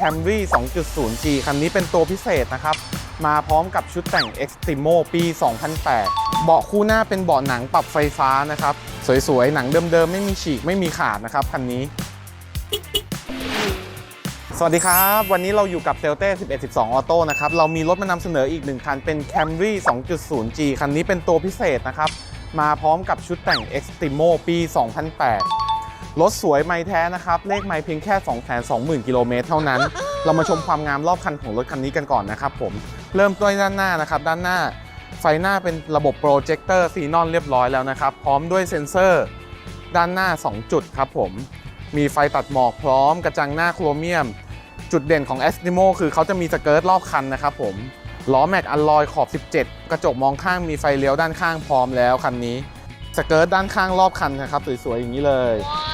Camry 2.0G คันนี้เป็นตัวพิเศษนะครับ มาพร้อมกับชุดแต่ง Extremo ปี 2008 เบาะคู่หน้าเป็นเบาะหนังปรับไฟฟ้านะครับ สวยๆ หนังเดิมๆ ไม่มีฉีกไม่มีขาดนะครับคันนี้ สวัสดีครับ วันนี้เราอยู่กับเซลเต้1112ออโต้นะครับ เรามีรถมานำเสนออีกหนึ่งคันเป็น Camry 2.0G คันนี้เป็นตัวพิเศษนะครับ มาพร้อมกับชุดแต่ง Extremo ปี 2008 รถสวยไม่แท้นะครับ เลขไม่เพียงแค่ 220,000 กิโลเมตรเท่านั้น เรามาชมความงามรอบคันของรถคันนี้กันก่อนนะครับผม เริ่มด้วยด้านหน้านะครับ ด้านหน้า ไฟหน้าเป็นระบบโปรเจคเตอร์ซีนอนเรียบร้อยแล้วนะครับ พร้อมด้วยเซ็นเซอร์ ด้านหน้า 2 จุดครับผม มีไฟตัดหมอกพร้อมกระจังหน้าโครเมียม จุดเด่นของ a s t i m o คือเขาจะมีสเกิร์ตรอบคันนะครับผม ล้อแม็กอัลลอยขอบ 17 กระจกมองข้างมีไฟเลี้ยวด้านข้างพร้อมแล้วคันนี้ สเกิร์ตด้านข้างรอบคันนะครับสวยๆอย่างนี้เลยอ่า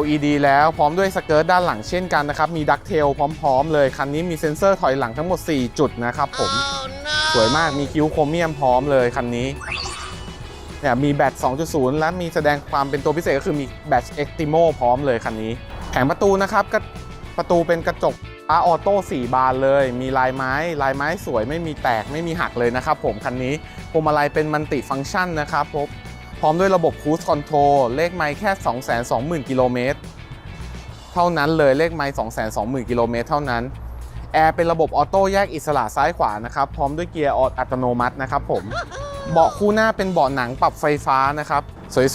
LED แล้วพร้อมด้วยสเกิร์ตด้านหลังเช่นกันนะครับ มีดักเทลพร้อมๆเลย คันนี้มีเซ็นเซอร์ถอยหลังทั้งหมด 4 จุดนะครับผม สวยมากมีคิ้วโครเมียมพร้อมเลยคันนี้เนี่ยมีแบต 2.0 และมีแสดงความเป็นตัวพิเศษก็คือมีแบต Extimo พร้อมเลยคันนี้ แผงประตูนะครับก็ประตูเป็นกระจกอาออโต้4บานเลย มีลายไม้ ลายไม้สวยไม่มีแตกไม่มีหักเลยนะครับผมคันนี้พวงมาลัยเป็นมัลติฟังก์ชันนะครับผม พร้อมด้วยระบบ Cruise Control เลขไมล์แค่ 220,000 กิโลเมตร เท่านั้นเลยเลขไมล์220,000 กิโลเมตรเท่านั้น แอร์เป็นระบบออโต้แยกอิสระซ้ายขวานะครับ พร้อมด้วยเกียร์ออโตอัตโนมัตินะครับผม เบาะคู่หน้าเป็นเบาะหนังปรับไฟฟ้านะครับ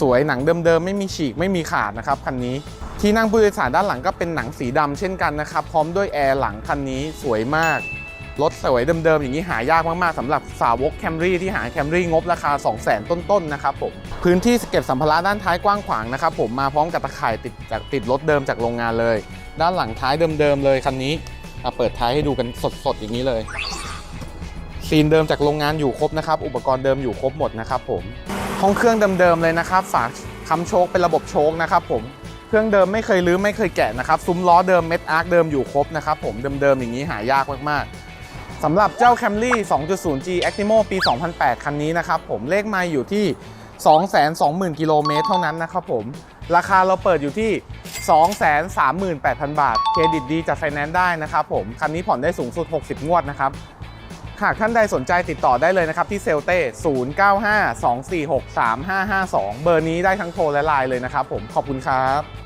สวยๆ หนังเดิมๆ ไม่มีฉีกไม่มีขาดนะครับคันนี้ ที่นั่งผู้โดยสารด้านหลังก็เป็นหนังสีดำเช่นกันนะครับ พร้อมด้วยแอร์หลังคันนี้สวยมาก รถสวยเดิมๆ อย่างนี้หายากมากๆสำหรับสาวกแคมรี่ที่หาแคมรี่งบราคา 200,000 ต้นๆนะครับผมพื้นที่เก็บสัมภาระด้านท้ายกว้างขวางนะครับผมมาพร้อมกับตะข่ายติดจากติดรถเดิมจากโรงงานเลย ด้านหลังท้ายเดิมๆเลยคันนี้เปิดท้ายให้ดูกันสดๆอย่างนี้เลยซีนเดิมจากโรงงานอยู่ครบนะครับ อุปกรณ์เดิมอยู่ครบหมดนะครับผมห้องเครื่องเดิมๆเลยนะครับ ฝากคำโชคเป็นระบบโชคนะครับผมเครื่องเดิมไม่เคยรื้อไม่เคยแกะนะครับ ซุ้มล้อเดิมเม็ดอาร์คเดิมอยู่ครบนะครับผมเดิมๆอย่างนี้หายากมากๆ สำหรับเจ้า Camry 2.0G Actimo ปี 2008 คันนี้นะครับผมเลขไมล์อยู่ที่ 220,000 กิโลเมตรเท่านั้นนะครับผม ราคาเราเปิดอยู่ที่ 238,000 บาท เครดิตดีจัดไฟแนนซ์ได้นะครับผม คันนี้ผ่อนได้สูงสุด 60 งวดนะครับ หากท่านใดสนใจติดต่อได้เลยนะครับ ที่เซลเต้ 0952463552 เบอร์นี้ได้ทั้งโทรและไลน์เลยนะครับผม ขอบคุณครับ